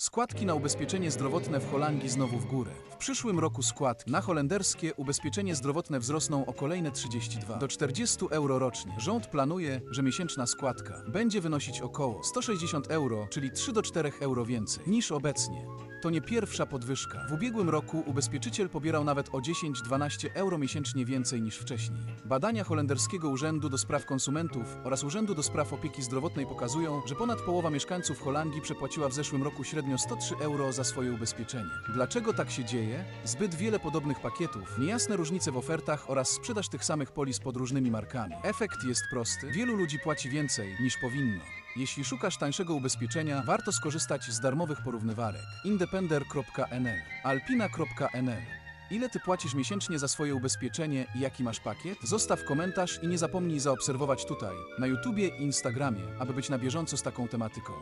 Składki na ubezpieczenie zdrowotne w Holandii znowu w górę. W przyszłym roku składki na holenderskie ubezpieczenie zdrowotne wzrosną o kolejne 32 do 40 euro rocznie. Rząd planuje, że miesięczna składka będzie wynosić około 160 euro, czyli 3 do 4 euro więcej niż obecnie. To nie pierwsza podwyżka. W ubiegłym roku ubezpieczyciel pobierał nawet o 10-12 euro miesięcznie więcej niż wcześniej. Badania Holenderskiego Urzędu do Spraw Konsumentów oraz Urzędu do Spraw Opieki Zdrowotnej pokazują, że ponad połowa mieszkańców Holandii przepłaciła w zeszłym roku średnio 103 euro za swoje ubezpieczenie. Dlaczego tak się dzieje? Zbyt wiele podobnych pakietów, niejasne różnice w ofertach oraz sprzedaż tych samych polis pod różnymi markami. Efekt jest prosty. Wielu ludzi płaci więcej niż powinno. Jeśli szukasz tańszego ubezpieczenia, warto skorzystać z darmowych porównywarek. Independer.nl, Alpina.nl. Ile ty płacisz miesięcznie za swoje ubezpieczenie i jaki masz pakiet? Zostaw komentarz i nie zapomnij zaobserwować tutaj, na YouTubie i Instagramie, aby być na bieżąco z taką tematyką.